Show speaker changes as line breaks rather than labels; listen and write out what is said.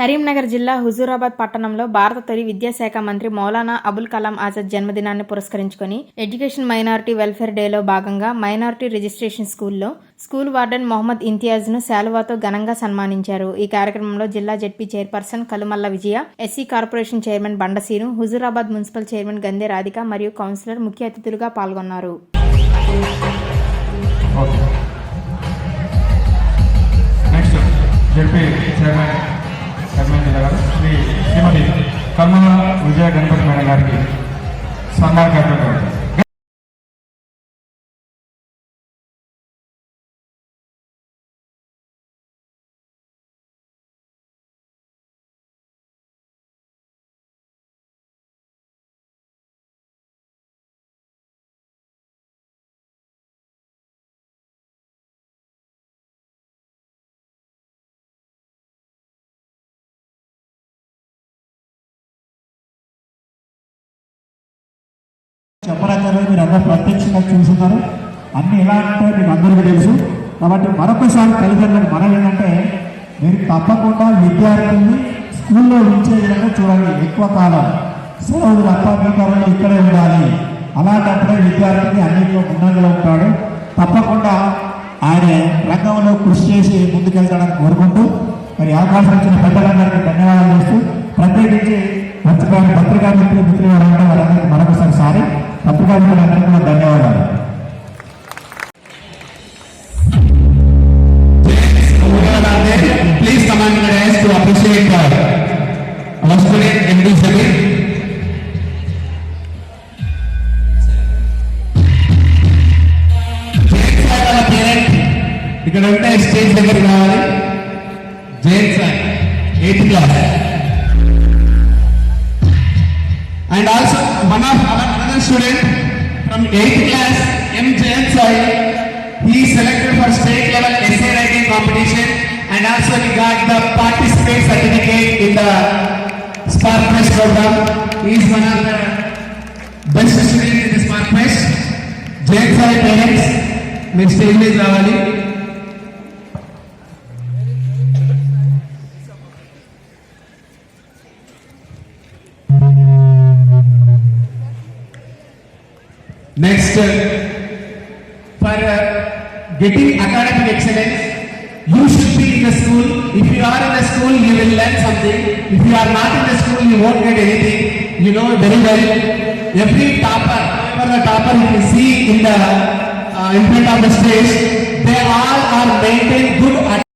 కరీంనగర్ జిల్లా హుజూరాబాద్ పట్టణంలో భారత తొలి విద్యాశాఖ మంత్రి మౌలానా అబుల్ కలాం ఆజాద్ జన్మదినాన్ని పురస్కరించుకొని ఎడ్యుకేషన్ మైనారిటీ వెల్ఫేర్ డేలో భాగంగా మైనారిటీ రిజిస్ట్రేషన్ స్కూల్లో స్కూల్ వార్డెన్ మొహమ్మద్ ఇంతియాజ్ను శాలువాతో ఘనంగా సన్మానించారు. ఈ కార్యక్రమంలో జిల్లా ZP chairperson Kalumalla Vijaya SC corporation chairman Bandaseenu Huzurabad municipal chairman Gande Radhika మరియు కౌన్సిలర్ ముఖ్య అతిథులుగా పాల్గొన్నారు.
నెక్స్ట్ జడ్పీ చైర్మన్ కర్నూలు జిల్లా గారు శ్రీ శ్రీమతి కమ్మల విజయ గణపతి మేడం గారికి సన్మాన కార్యక్రమం.
చెప్పనక్కర్లేదు మీరు అందరూ ప్రత్యక్షంగా చూస్తున్నారు. అన్ని ఎలా అంటే మీకు అందరికీ తెలుసు. కాబట్టి మరొకసారి తల్లిదండ్రులకు మనం ఏంటంటే మీరు తప్పకుండా విద్యార్థుల్ని స్కూల్లో ఉంచే విధంగా చూడాలి ఎక్కువ కాలం సెలవులు తప్ప మీకరంలో ఇక్కడే ఉండాలి. అలాంటప్పుడే విద్యార్థిని అన్నింటిలో ఉన్నందులో ఉంటాడు. తప్పకుండా ఆయన రంగంలో కృషి చేసి ముందుకెళ్తాడని కోరుకుంటూ మరి అవకాశం ఇచ్చిన పెద్దలందరికీ ధన్యవాదాలు చేస్తూ ప్రత్యేకించి మర్చిపోయిన పత్రికా మిత్రులు మిత్రులు వారందరికీ పత్రికా మిత్రులందరికీ కూడా ధన్యవాదాలు
Please come on the dais to appreciate uh, our student MD Samir. Jain sir వాళ్ళ పేరెంట్ ఇక్కడ ఉంటే స్టేజ్ దగ్గర కావాలి Jain sir eighth class and also one of our another student from 8th class M. Jayan Sai. he is selected for state level essay writing competition and also he got the participant certificate in the Spark Fest program. He is one of the best students in the Spark Fest. Jain Sai parents మీరు stage మీద రావాలి next for uh, getting academic excellence, you should be in the school. If you are in the school, you will learn something. If you are not in the school, you won't get anything. You know very well. Every topper, whoever the topper you can see in the uh, in front of the stage, they all are maintained good.